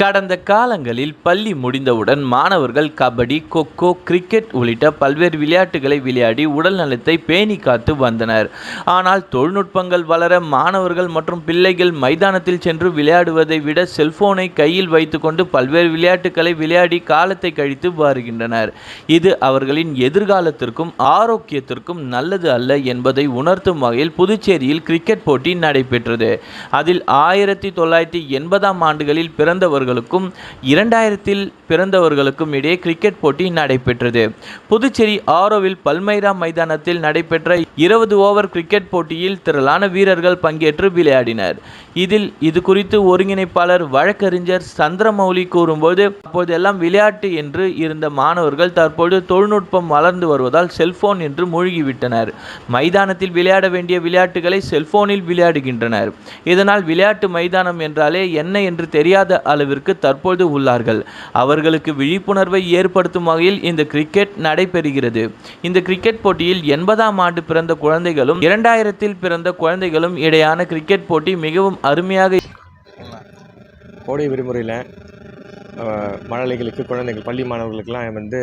கடந்த காலங்களில் பள்ளி முடிந்தவுடன் மாணவர்கள் கபடி கொக்கோ கிரிக்கெட் உள்ளிட்ட பல்வேறு விளையாட்டுகளை விளையாடி உடல் நலத்தை பேணி காத்து வந்தனர். ஆனால் தொழில்நுட்பங்கள் வளர மாணவர்கள் மற்றும் பிள்ளைகள் மைதானத்தில் சென்று விளையாடுவதை விட செல்போனை கையில் வைத்துக்கொண்டு பல்வேறு விளையாட்டுகளை விளையாடி காலத்தை கழித்து வருகின்றனர். இது அவர்களின் எதிர்காலத்திற்கும் ஆரோக்கியத்திற்கும் நல்லது அல்ல என்பதை உணர்த்தும் வகையில் புதுச்சேரியில் கிரிக்கெட் போட்டி நடைபெற்றது. அதில் ஆயிரத்தி தொள்ளாயிரத்தி எண்பதாம் ஆண்டுகளில் பிறந்தவர்கள் பிறந்தவர்களுக்கும் இரண்டாயிரத்தில் பிறந்தவர்களுக்கும் இடையே கிரிக்கெட் போட்டி நடைபெற்றது. புதுச்சேரி ஆரோவில் பல்மைரா மைதானத்தில் நடைபெற்ற இருபது ஓவர் கிரிக்கெட் போட்டியில் திரளான வீரர்கள் பங்கேற்று விளையாடினர். இதில் இது குறித்து ஒருங்கிணைப்பாளர் வழக்கறிஞர் சந்திரமௌலி கூறும்போது அப்போதெல்லாம் விளையாட்டு என்று இருந்த மாணவர்கள் தற்போது தொழில்நுட்பம் வளர்ந்து வருவதால் செல்போன் என்று மூழ்கிவிட்டனர். மைதானத்தில் விளையாட வேண்டிய விளையாட்டுகளை செல்போனில் விளையாடுகின்றனர். இதனால் விளையாட்டு மைதானம் என்றாலே என்ன என்று தெரியாத அளவிற்கு தற்போது உள்ளார்கள். அவர்களுக்கு விழிப்புணர்வை ஏற்படுத்தும் வகையில் இந்த கிரிக்கெட் நடைபெறுகிறது. இந்த கிரிக்கெட் போட்டியில் எண்பதாம் ஆண்டு பிறந்த குழந்தைகளும் இரண்டாயிரத்தில் பிறந்த குழந்தைகளும் இடையான கிரிக்கெட் போட்டி மிகவும் அருமையாக கோடை விடுமுறையில் மழலைகளுக்கு குழந்தைகள் பள்ளி மாணவர்களுக்கெல்லாம் வந்து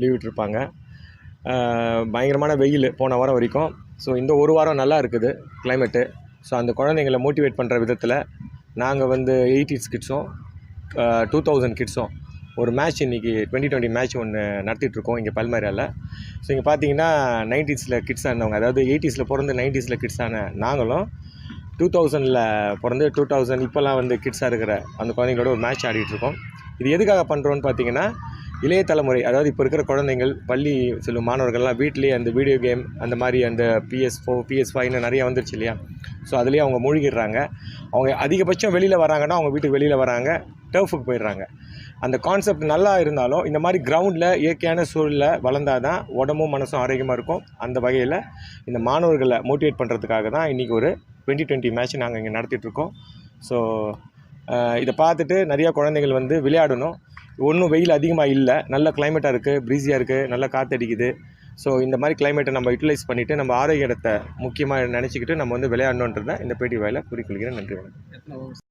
லீவ் விட்டுருப்பாங்க. பயங்கரமான வெயில் போன வாரம் வரைக்கும். ஸோ இந்த ஒரு வாரம் நல்லா இருக்குது கிளைமேட்டு ஸோ அந்த குழந்தைங்களை மோட்டிவேட் பண்ணுற விதத்தில் நாங்கள் வந்து எயிட்டிஸ் கிட்ஸும் டூ தௌசண்ட் கிட்ஸும் ஒரு மேட்ச் இன்றைக்கி டுவெண்ட்டி டுவெண்ட்டி மேட்ச் ஒன்று நடத்திட்டுருக்கோம் இங்கே பல்மேரியாவில் ஸோ இங்கே பார்த்தீங்கன்னா நைன்டிஸில் கிட்ஸ் ஆனவங்க அதாவது எயிட்டிஸில் பிறந்து நைன்டிஸில் கிட்ஸ் ஆன நாங்களும் டூ தௌசண்டில் பிறந்து டூ தௌசண்ட் இப்போல்லாம் வந்து கிட்ஸாக இருக்கிற அந்த குழந்தைங்களோட ஒரு மேட்ச் ஆடிட்டுருக்கோம். இது எதுக்காக பண்ணுறோன்னு பார்த்தீங்கன்னா இளைய தலைமுறை அதாவது இப்போ இருக்கிற குழந்தைங்கள் பள்ளி செல்லும் மாணவர்கள்லாம் வீட்டிலேயே அந்த வீடியோ கேம் அந்த மாதிரி அந்த பிஎஸ் ஃபோர் பிஎஸ் ஃபைவ்னு நிறைய வந்துருச்சு இல்லையா? ஸோ அதுலேயே அவங்க மூழ்கிடுறாங்க. அவங்க அதிகபட்சம் வெளியில் வராங்கன்னா அவங்க வீட்டுக்கு வெளியில் வராங்க டர்ஃபுக்கு போயிடுறாங்க. அந்த கான்செப்ட் நல்லா இருந்தாலும் இந்த மாதிரி கிரவுண்டில் இயற்கையான சூழலில் வளர்ந்தால் தான் உடம்பும் மனசும் ஆரோக்கியமாக இருக்கும். அந்த வகையில் இந்த மாணவர்களை மோட்டிவேட் பண்ணுறதுக்காக தான் இன்றைக்கி ஒரு டுவெண்ட்டி டுவெண்ட்டி மேட்ச் நாங்கள் இங்கே நடத்திட்டுருக்கோம். ஸோ இதை பார்த்துட்டு நிறையா குழந்தைகள் வந்து விளையாடணும். ஒன்றும் வெயில் அதிகமாக இல்லை. நல்ல கிளைமேட்டாக இருக்குது ப்ரீஸியாக இருக்குது நல்ல காற்றடிக்குது ஸோ இந்த மாதிரி கிளைமேட்டை நம்ம யூட்டிலைஸ் பண்ணிவிட்டு நம்ம ஆரோக்கியத்தை முக்கியமாக நினச்சிக்கிட்டு நம்ம வந்து விளையாடணுன்றதை இந்த பேட்டி வாயில குறிக்கொள்கிறேன். நன்றி வணக்கம்.